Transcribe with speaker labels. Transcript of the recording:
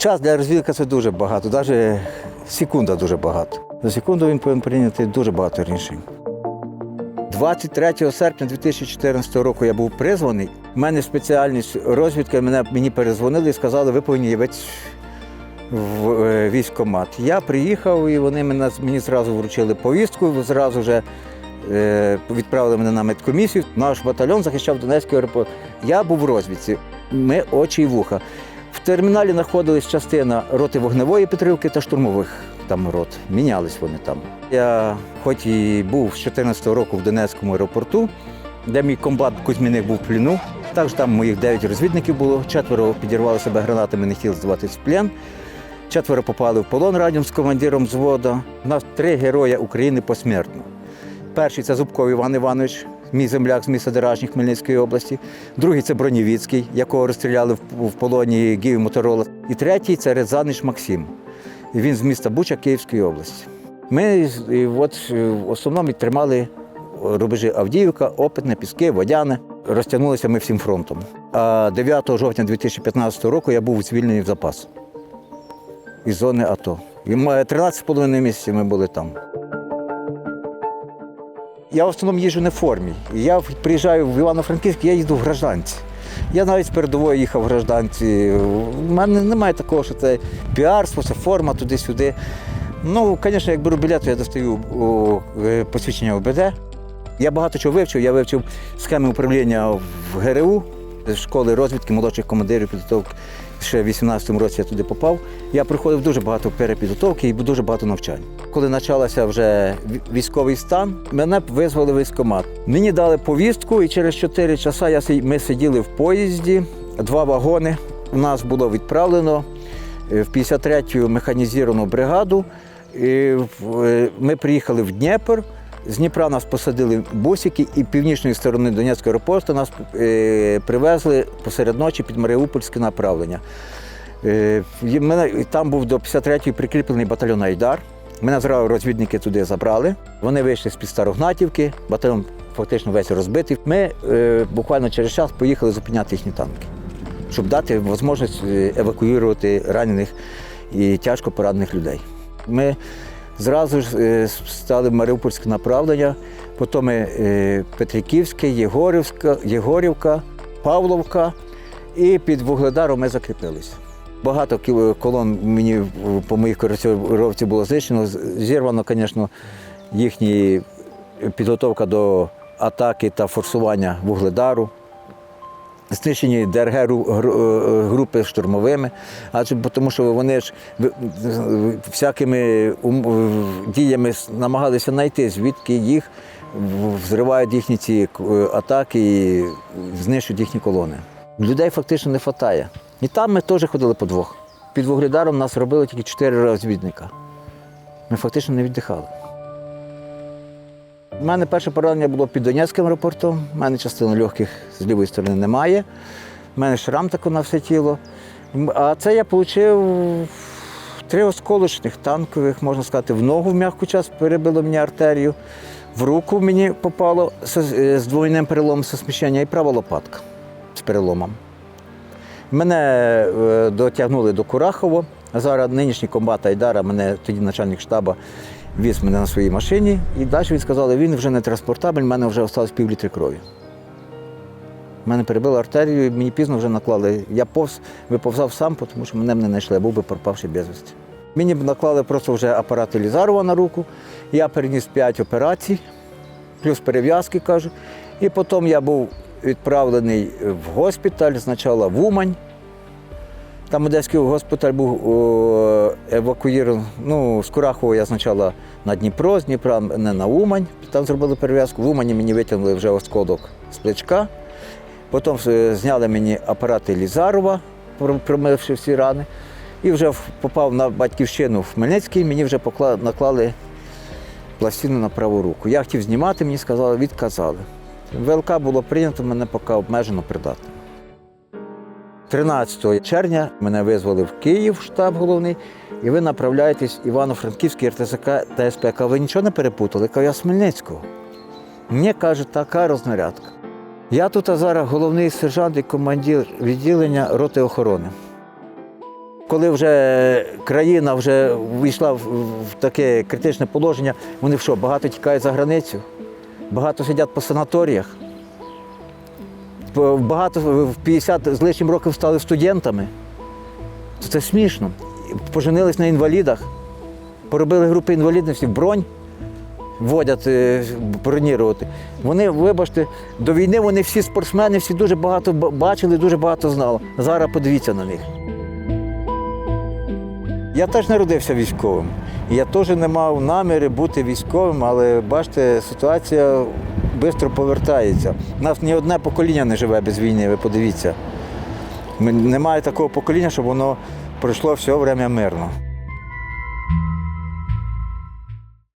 Speaker 1: Час для розвідки це дуже багато, навіть секунда дуже багато. За секунду він повинен прийняти дуже багато рішень. 23 серпня 2014 року я був призваний. У мене спеціальність розвідки, мене, мені перезвонили і сказали, ви повинні явитися в е, військкомат. Я приїхав і вони мене, мені зразу вручили повістку, зразу вже відправили мене на медкомісію. Наш батальйон захищав Донецький аеропорт. Я був в розвідці. Ми очі і вуха. Терміналі знаходилась частина роти вогневої підтримки та штурмових там рот. Мінялись вони там. Я, хоч і був з 2014 року в Донецькому аеропорту, де мій комбат Кузьміних був в пліну. Також там моїх 9 розвідників було, четверо підірвали себе гранатами, не хотіли здаватись в плен. Четверо попали в полон разом з командиром взводу. У нас три герої України посмертно. Перший це Зубков Іван Іванович, мій земляк з міста Деражні Хмельницької області. Другий це Бронєвіцький, якого розстріляли в- полоні Гів Моторола. І третій це Резанич Максим. Він з міста Буча Київської області. Ми от е, в основному тримали рубежі Авдіївка, Опитне, Піски, Водяне. Розтягнулися ми всім фронтом. А 9 жовтня 2015 року я був звільнений в запас із зони АТО. І м- 13,5 місяців ми були там. Я в основному їжджу не в формі. Я приїжджаю в Івано-Франківськ, я їду в гражданці. Я навіть з передової їхав в гражданці. У мене немає такого, що це піарство, це форма туди-сюди. Ну, звісно, як беру білет, то я достаю е, посвідчення ОБД. Я багато чого вивчив. Я вивчив схеми управління в ГРУ, школи розвідки молодших командирів підготовки. Ще в 18-му році я туди попав. Я проходив дуже багато перепідготовки і дуже багато навчань. Коли почався вже військовий стан, мене визвали військкомат. Мені дали повістку, і через 4 часа ми сиділи в поїзді, два вагони. У нас було відправлено е, в 53-ю механізовану бригаду. І е, Ми приїхали в Дніпр. З Дніпра нас посадили бусики і північної сторони Донецького аеропорту нас е, привезли посеред ночі під Маріупольське направлення. Там був до 53-ї прикріплений батальйон Айдар. Мене зразу розвідники туди забрали. Вони вийшли з-під Старогнатівки, батальйон фактично весь розбитий. Ми е, буквально через час поїхали зупиняти їхні танки, щоб дати можливість е, евакуювати ранених і тяжко поранених людей. Ми зразу ж е, стали в Маріупольське направлення, потім е, Петриківське, Єгорівська, Єгорівка, Павловка, і під Вугледаром ми закріпилися. Багато колон мені по моїх коротировці було знищено. Зірвано, звісно, їхня підготовка до атаки та форсування Вугледару. Знищені ДРГ е, групи штурмовими, адже тому, що вони ж всякими діями намагалися знайти, звідки їх взривають їхні ці е, атаки і знищують їхні колони. Людей фактично не вистачає. І там ми теж ходили по двох. Під Вугледаром нас робили тільки чотири розвідника. Ми фактично не віддихали. У мене перше поранення було під Донецьким аеропортом. У мене частини легких з лівої сторони немає. У мене шрам тако на все тіло. А це я отримав три осколочних танкових, можна сказати, в ногу в м'яку час перебило мені артерію. В руку мені попало з, з двойним переломом сосміщення і права лопатка з переломом. Мене е, дотягнули до Курахово. Зараз нинішній комбат Айдара, мене тоді начальник штабу віз мене на своїй машині. І далі він сказав, він вже не транспортабель, в мене вже залишилось пів літри крові. Мене перебили артерію, і мені пізно вже наклали. Я повз, виповзав сам, тому що мене не знайшли, я був би пропавший безвісті. Мені б наклали просто вже апарат Елізарова на руку. Я переніс 5 операцій, плюс перев'язки кажу. І потім я був відправлений в госпіталь, спочатку в Умань. Там Одеський госпіталь був евакуїрований. Ну, з Курахова я спочатку на Дніпро, з Дніпра не на Умань. Там зробили перев'язку. В Умані мені витягнули вже осколок з плечка. Потім е, зняли мені апарати Лізарова, промивши всі рани. І вже попав на батьківщину в Хмельницький, мені вже покла- наклали пластину на праву руку. Я хотів знімати, мені сказали, відказали. ВЛК було прийнято, мене поки обмежено придатно. 13 червня мене визвали в Київ, штаб головний, і ви направляєтесь Івано-Франківський РТСК та СПК. Ви нічого не перепутали? Я кажу, я з Хмельницького. Мені каже, така рознарядка. Я тут а зараз головний сержант і командир відділення роти охорони. коли вже країна вже війшла в таке критичне положення, вони що, багато тікають за границю, багато сидять по санаторіях, багато в 50 з лишнім років стали студентами. Це смішно. Поженились на інвалідах, поробили групи інвалідності, бронь вводять е, бронірувати. Вони, вибачте, до війни вони всі спортсмени, всі дуже багато бачили, дуже багато знали. Зараз подивіться на них. Я теж народився військовим. Я теж не мав наміри бути військовим, але бачите, ситуація швидко повертається. У нас ні одне покоління не живе без війни, ви подивіться. Немає такого покоління, щоб воно пройшло все время мирно.